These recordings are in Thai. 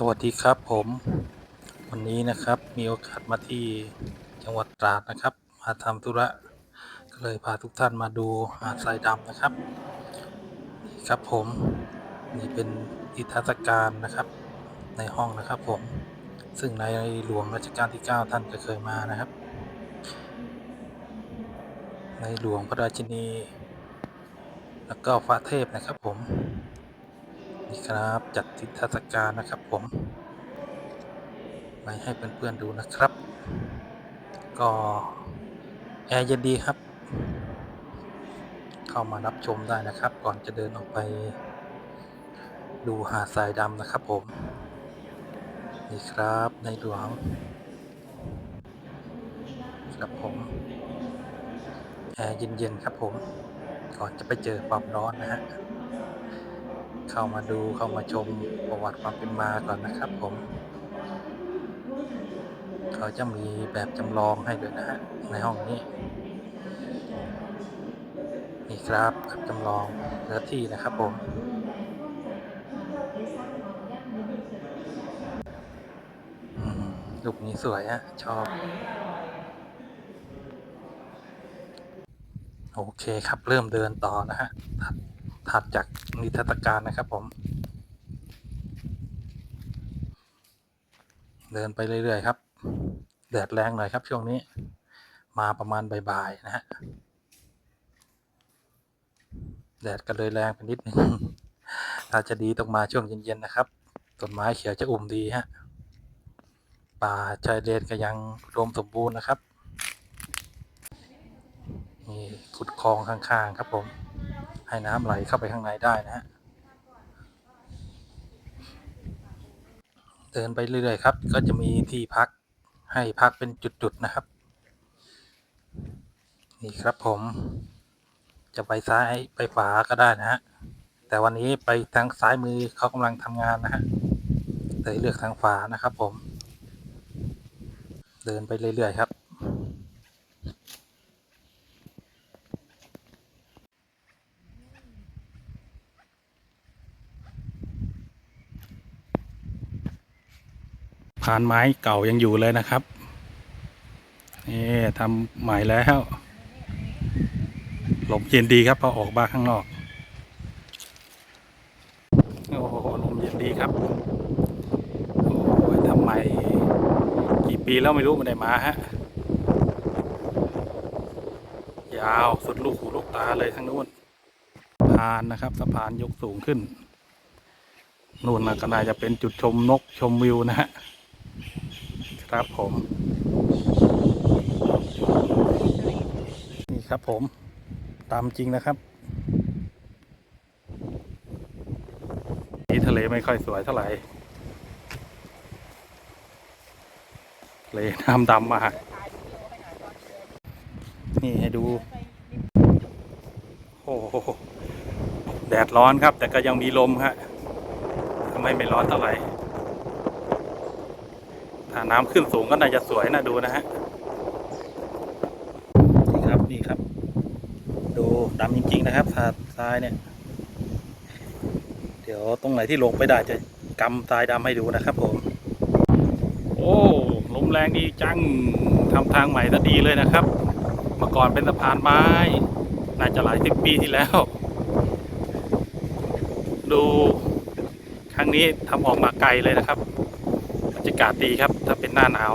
สวัสดีครับผม วันนี้นะครับมีโอกาสมาที่จังหวัดตราดนะครับ มาทำธุระก็เลยพาทุกท่านมาดูหาดทรายดำนะครับนี่ครับผมนี่เป็นอิทรรศการนะครับในห้องนะครับผมซึ่งในหลวงรัชกาลที่ 9 ท่านก็เคยมานะครับ ในหลวงพระราชินี แล้วก็ฟ้าเทพนะครับผมนี่ครับจัดทิศรศการนะครับ ผมไปให้เพื่อนๆดูนะครับ ก็แอร์เย็นดีครับ เข้ามารับชมได้นะครับ ก่อนจะเดินออกไป ดูหาดทรายดำนะครับผม นี่ครับในหลวงครับผมแอร์เย็นๆครับผม ก่อนจะไปเจอความร้อนนะฮะ เข้ามาดูเข้ามาชมประวัติความเป็นมาก่อนนะครับผม เขาจะมีแบบจำลองให้ด้วยนะฮะในห้องนี้ นี่ครับแบบจำลองเนื้อที่นะครับผมอืมรูปนี้สวยฮะชอบ โอเคครับเริ่มเดินต่อนะฮะ ถัดจากนิทรรศการนะครับผม เดินไปเรื่อยๆครับ แดดแรงหน่อยครับช่วงนี้ มาประมาณบ่ายๆนะฮะ แดดก็เลยแรงไปนิดนึงถ้าจะดีต้องมาช่วงเย็นๆนะครับ ต้นไม้เขียวจะอุ่มดีฮะ ป่าชายเลนก็ยังรวมสมบูรณ์นะครับมีขุดคลองข้างๆครับผม ให้น้ำไหลเข้าไปข้างในได้นะฮะเดินไปเรื่อยๆครับ ก็จะมีที่พักให้พักเป็นจุดๆนะครับ นี่ครับผม จะไปซ้ายไปขวาก็ได้นะฮะแต่วันนี้ไปทางซ้ายมือเขากำลังทำงานนะฮะเลยเลือกทางขวานะครับผม เดินไปเรื่อยๆครับ พานไม้เก่ายังอยู่เลยนะครับนี่ทำใหม่แล้วลมเย็นดีครับพอออกมาข้างนอกโอ้โหลมเย็นดีครับโอ้ยทำใหม่กี่ปีแล้วไม่รู้มันได้มาฮะยาวสุดลูกหูลูกตาเลยทั้งนู้นสะพานนะครับสะพานยกสูงขึ้นนู่นนะก็น่าจะเป็นจุดชมนกชมวิวนะฮะ ครับผม นี่ครับผม ตามจริงนะครับนี่ทะเลไม่ค่อยสวยเท่าไหร่ทะเลน้ำดำมาก นี่ให้ดู โอ้โห แดดร้อนครับ แต่ก็ยังมีลมฮะทำไมไม่ร้อนเท่าไหร่ ถ้าน้ำขึ้นสูงก็น่าจะสวยน่าดูนะฮะนี่ครับนี่ครับ ดูดำจริง ๆ นะครับทาทรายเนี่ย เดี๋ยวตรงไหนที่ลงไปได้จะกำทรายดำให้ดูนะครับผม โอ้ลมแรงดีจังทำทางใหม่ซะดีเลยนะครับ เมื่อก่อนเป็นสะพานไม้ น่าจะหลายสิบปีที่แล้ว ดูครั้งนี้ทำออกมาไกลเลยนะครับบ รยากาศดีครับ ถ้าเป็นหน้าหนาว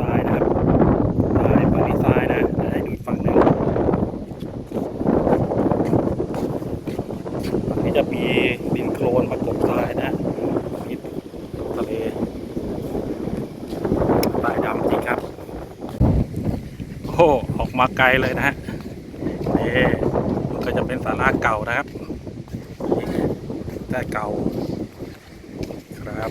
ทรายนะครับทรายฝั่งนี้ทรายนะเดี๋ยวให้ดูฝั่งหนึ่งฝั่งนี้จะมีดินโคลนประกบทรายนะมีทะเลทรายดำจริงครับโอ้ออกมาไกลเลยนะฮะนี่มันก็จะเป็นศาลาเก่านะครับ แต่เก่าครับ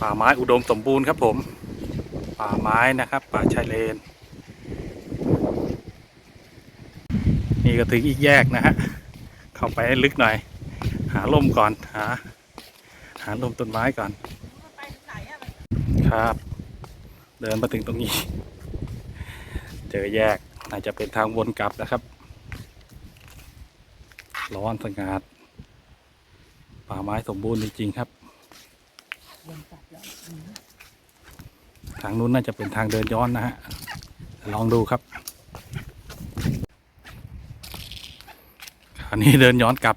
ป่าไม้อุดมสมบูรณ์ครับผม ป่าไม้นะครับ ป่าชายเลน นี่ก็ถึงอีกแยกนะฮะ เข้าไปให้ลึกหน่อย หาล่มก่อนหาหาล่มต้นไม้ก่อน ครับ เดินมาถึงตรงนี้ เจอแยกน่าจะเป็นทางวนกลับนะครับ ร้อนสงัดป่าไม้สมบูรณ์จริงๆครับ ทางนู้นน่าจะเป็นทางเดินย้อนนะฮะ ลองดูครับคราวนี้เดินย้อนกลับ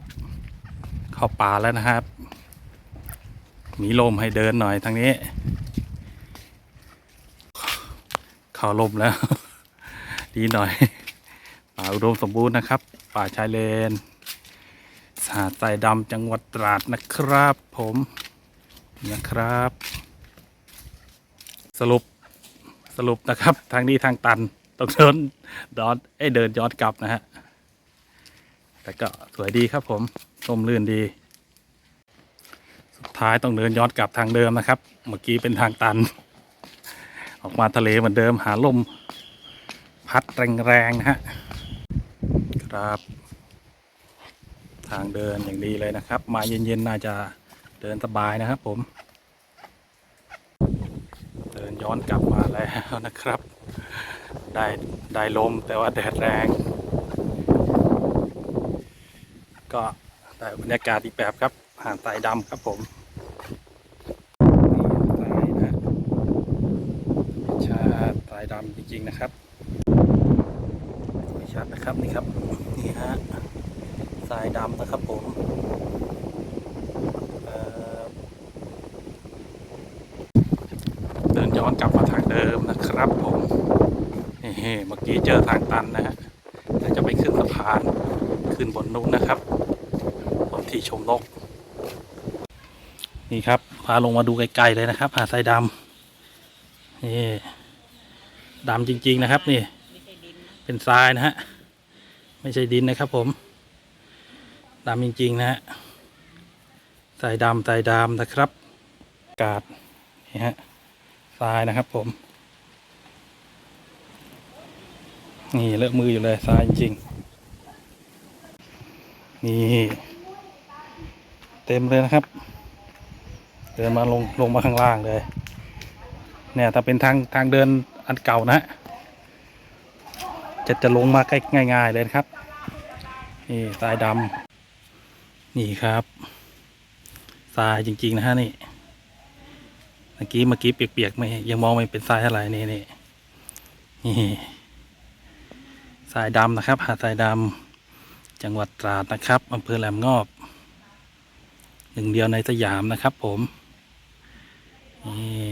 เข้าป่าแล้วนะครับ มีลมให้เดินหน่อยทางนี้ เข้าลมแล้ว ดีหน่อยป่าอุดมสมบูรณ์นะครับ ป่าชายเลน หาดทรายดำจังหวัดตราดนะครับผมนะครับ สรุปสรุปนะครับ ทางนี้ทางตันต้องเดินดอนเอ้เดินย้อนกลับนะฮะแต่ก็สวยดีครับผมร่มรื่นดี สุดท้ายต้องเดินย้อนกลับทางเดิมนะครับ เมื่อกี้เป็นทางตัน ออกมาทะเลเหมือนเดิมหาลมพัดแรงๆนะฮะครับ ทางเดินอย่างดีเลยนะครับ มาเย็นๆน่าจะเดินสบายนะครับผม เดินย้อนกลับมาแล้วนะครับ ได้ได้ลมแต่ว่าแดดแรง ก็ได้บรรยากาศอีกแบบครับหาดทรายดำครับผมนี่ทรายนะชาติทรายดำจริงๆนะครับไม่ชัดนะครับนี่ครับนี่ฮะายดำนะครับผมเดินย้อนกลับมาทางเดิมนะครับผมนี่เมื่อกี้เจอทางตันนะฮะแต่จะไปขึ้นสะพานขึ้นบนนู้นนะครับบนที่ชมนก นี่ครับ พาลงมาดูไกลๆเลยนะครับ หาดทรายดำนี่ดำจริง ๆ นะครับ นี่ เป็นทรายนะฮะ ไม่ใช่ดินนะครับผม ดำจริง ๆ นะฮะทรายดำทรายดำนะครับ กาศนี่ฮะทรายนะครับผม นี่เลอะมืออยู่เลยทรายจริงๆนี่ เต็มเลยนะครับ เดินมาลงลงมาข้างล่างเลย เนี่ยถ้าเป็นทางทางเดินอันเก่านะฮะจะจะลงมาใกล้ง่าย ๆ เลยครับ นี่ทรายดำ นี่ครับทรายจริง ๆ นะฮะนี่เมื่อกี้เมื่อกี้เปียกๆไม่ยังมองไม่เป็นทรายอะไรนี่นี่นี่ทรายดำนะครับ หาดทรายดำจังหวัดตราดนะครับอำเภอแหลมงอบหนึ่งเดียวในสยามนะครับ ผมนี่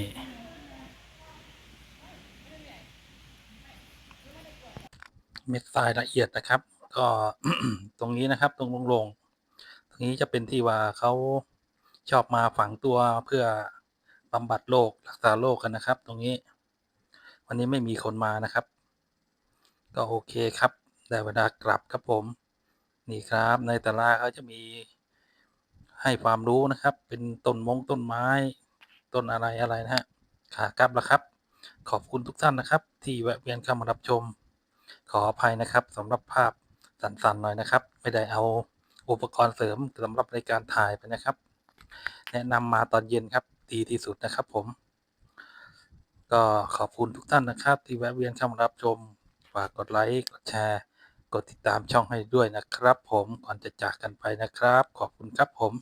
เม็ดทรายละเอียดนะครับ ก็ตรงนี้นะครับ ตรงโลงๆตรง นี้จะเป็นที่ว่าเขาชอบมาฝังตัวเพื่อบำบัดโรครักษาโรคกันนะครับ ตรงนี้ วันนี้ไม่มีคนมานะครับ ก็โอเคครับ ได้เวลากลับครับผม นี่ครับในตลาดเขาจะมีให้ความรู้นะครับ เป็นต้นมงต้นไม้ ต้นอะไรอะไรนะฮะขากลับแล้วครับ ขอบคุณทุกท่านนะครับ ที่แวะเวียนเข้ามารับชม ขออภัยนะครับสำหรับภาพสั่นๆหน่อยนะครับ ไม่ได้เอา อุปกรณ์เสริมสำหรับในการถ่ายไปนะครับ แนะนำมาตอนเย็นครับดีที่สุดนะครับผม ก็ขอบคุณทุกท่านนะครับ ที่แวะเวียนเข้ามารับชมฝากกดไลค์กดแชร์กดติดตามช่องให้ด้วยนะครับ ผมก่อนจะจากกันไปนะครับ ขอบคุณครับผม